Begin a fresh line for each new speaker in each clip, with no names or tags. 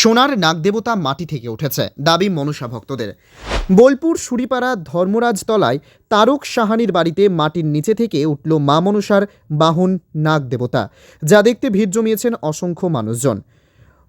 সোনার নাগদেবতা মাটি থেকে উঠেছে, দাবি মনসা ভক্তদের। বোলপুর সুরিপাড়া ধর্মরাজতলায় তারক সাহানির বাড়িতে মাটির নিচে থেকে উঠল মা মনসার বাহন নাগদেবতা, যা দেখতে ভিড় জমিয়েছেন অসংখ্য মানুষজন।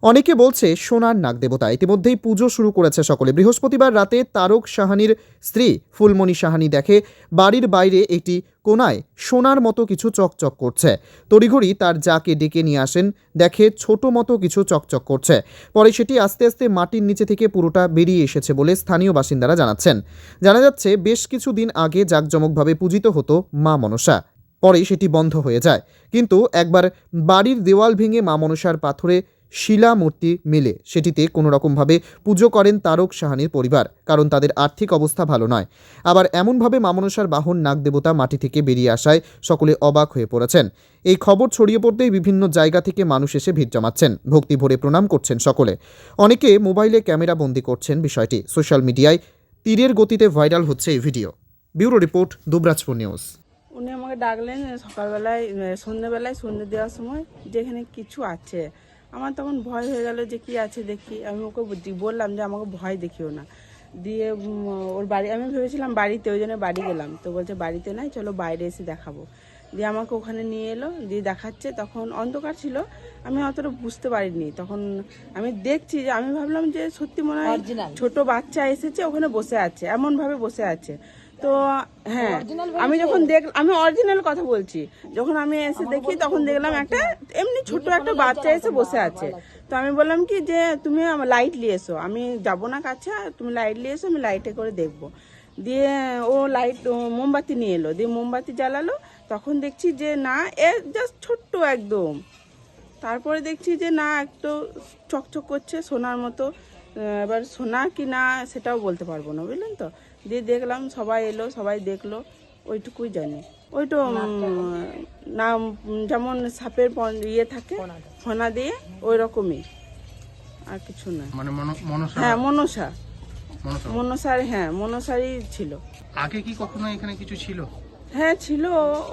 অনেকে বলছে সোনার নাগদেবতা। ইতিমধ্যেই পুজো শুরু করেছে সকলে। বৃহস্পতিবার রাতে তারক সাহানির স্ত্রী ফুলমণি সাহানি দেখে বাড়ির বাইরে একটি কোনায় সোনার মতো কিছু চকচক করছে। তড়িঘড়ি তার যাকে ডেকে নিয়ে আসেন দেখে ছোট মতো কিছু চকচক করছে। পরে সেটি আস্তে আস্তে মাটির নিচে থেকে পুরোটা বেরিয়ে এসেছে বলে স্থানীয় বাসিন্দারা জানাচ্ছেন। জানা যাচ্ছে, বেশ কিছু দিন আগে জাঁকজমকভাবে পূজিত হতো মা মনসা। পরে সেটি বন্ধ হয়ে যায়। কিন্তু একবার বাড়ির দেওয়াল ভেঙে মা মনসার পাথরে শিলা মূর্তি মেলে। সেটিতে কোনো রকমভাবে পুজো করেন তারক সাহানির পরিবার, কারণ তাদের আর্থিক অবস্থা ভালো নয়। আবার এমনভাবে মা মনসার বাহন নাগদেবতা মাটি থেকে বেরিয়ে আসায় সকলে অবাক হয়ে পড়েছেন। এই খবর ছড়িয়ে পড়তেই বিভিন্ন জায়গা থেকে মানুষ এসে ভিড় জমাচ্ছেন। ভক্তি ভরে প্রণাম করছেন সকলে। অনেকে মোবাইলে ক্যামেরা বন্দি করছেন বিষয়টি। সোশ্যাল মিডিয়ায় তীরের গতিতে ভাইরাল হচ্ছে এই video. Bureau report, Dubrajpur news.
উনি আমাকে ডাকলেন সকালবেলায় সন্ধ্যেবেলায়, সন্ধ্যে দেওয়ার সময় যেখানে কিছু আছে। আমার তখন ভয় হয়ে গেল যে কি আছে দেখি। আমি ওকে বললাম যে আমাকে ভয় দেখিও না। দিয়ে ওর বাড়ি, আমি ভেবেছিলাম বাড়িতে, ওই জন্য বাড়ি গেলাম। তো বলছে, বাড়িতে নাই, চলো বাইরে এসে দেখাবো। দিয়ে আমাকে ওখানে নিয়ে এলো দিয়ে দেখাচ্ছে। তখন অন্ধকার ছিল আমি অতটা বুঝতে পারিনি। তখন আমি দেখছি যে আমি ভাবলাম যে সত্যি মনে হয় ছোট বাচ্চা এসেছে ওখানে বসে আছে এমন ভাবে বসে আছে। তো হ্যাঁ আমি যখন দেখ আমি অরিজিনাল কথা বলছি। যখন আমি এসে দেখি তখন দেখলাম একটা এমনি ছোট একটা বাচ্চা এসে বসে আছে। তো আমি বললাম কি যে তুমি লাইট নিয়ে এসো। আমি যাব না কাছে তুমি লাইট নিয়ে এসো আমি লাইটে করে দেখব। দিয়ে ও লাইট মোমবাতি নিয়ে এলো। দিয়ে মোমবাতি জ্বালালো। তখন দেখছি যে না এ জাস্ট ছোট্ট একদম। তারপরে দেখছি যে না একটু চকচক করছে সোনার মতো। এবার সোনা কি না সেটাও বলতে পারব না বুঝলেন তো? দিয়ে দেখলাম সবাই এলো সবাই দেখল ওইটুকুই জানি। ওইটো উম, না যেমন সাপের ইয়ে থাকে ফোনা দিয়ে। ওই রকমই আর কিছু না।
মানে মন- মনসা?
হ্যাঁ মনসা। মনসার হ্যাঁ মনসারই ছিল।
আগে কি কখনো এখানে কিছু ছিল?
হ্যাঁ ছিল।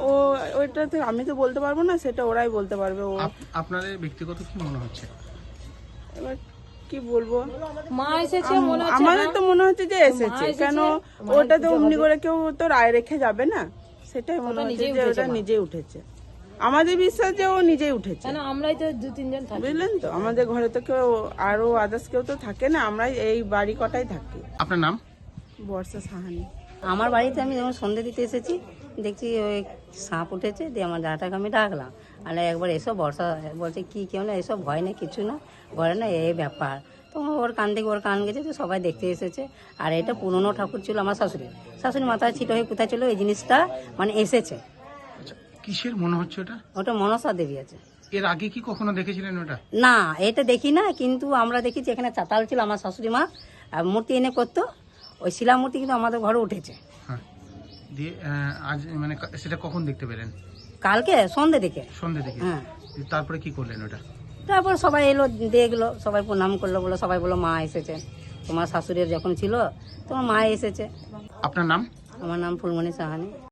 ও ওইটা তো আমি তো বলতে পারব না সেটা ওরাই বলতে পারবে ও।
আপ- আপনাদের ব্যক্তিগত কি মনে হচ্ছে?
এবার কি বলব?
মা এসেছে মনে হচ্ছে
আমাদের তো মনে হচ্ছে যে এসেছে। কেন ওটা তো অমনি করে কেউ তো রায় রেখে যাবে না? সেটাই মনে হচ্ছে যে ওটা নিজেই উঠেছে। আমাদের বিশ্বাস যে ও নিজেই উঠেছে।
কেন? আমরাই তো দু তিনজন থাকি।
বুঝলেন তো? আমাদের ঘরে তো কেউ আরও আদার্স কেউ তো থাকে না আমরাই এই বাড়ি কটাই থাকি।
আপনার নাম?
বর্ষা সাহানি।
আমার বাড়িতে আমি যখন সন্ধে দিতে এসেছি দেখছি ওই সাপ উঠেছে দিয়ে আমার দাদাটাকে আমি ডাকলাম। আর একবার এসব বর্ষা বলছে কি কেউ না? এসব ভয় না কিছু না। ঘরে না এই ব্যাপার। তো ওর কান থেকে ওর কান গেছে তো সবাই দেখতে এসেছে। আর এটা পুরনো ঠাকুর ছিল আমার শাশুড়ি। শাশুড়ি মাথায় ছিট হয়ে কোথায় ছিল? এই জিনিসটা মানে এসেছে।
কিসের মনে হচ্ছে ওটা?
ওটা মনসা দেবী আছে।
এর আগে কি কখনো দেখেছিলেন ওটা?
না এটা দেখি না কিন্তু আমরা দেখেছি এখানে চাতাল ছিল আমার শাশুড়ি মা আর মূর্তি এনে করতো। ওই শিলা মূর্তি কিন্তু আমাদের ঘরে উঠেছে।
হ্যাঁ। দিয়ে আজ মানে সেটা কখন দেখতে পেলেন?
কালকে সন্ধে দিকে।
সন্ধ্যে থেকে
হ্যাঁ।
তারপরে কি করলেন ওটা?
তারপর সবাই এলো দেখল সবাই প্রণাম করল বলে সবাই বলল মা এসেছে। তোমার শাশুড়ির যখন ছিল তোমার মা এসেছে।
আপনার নাম?
আমার নাম ফুলমণি সাহানি।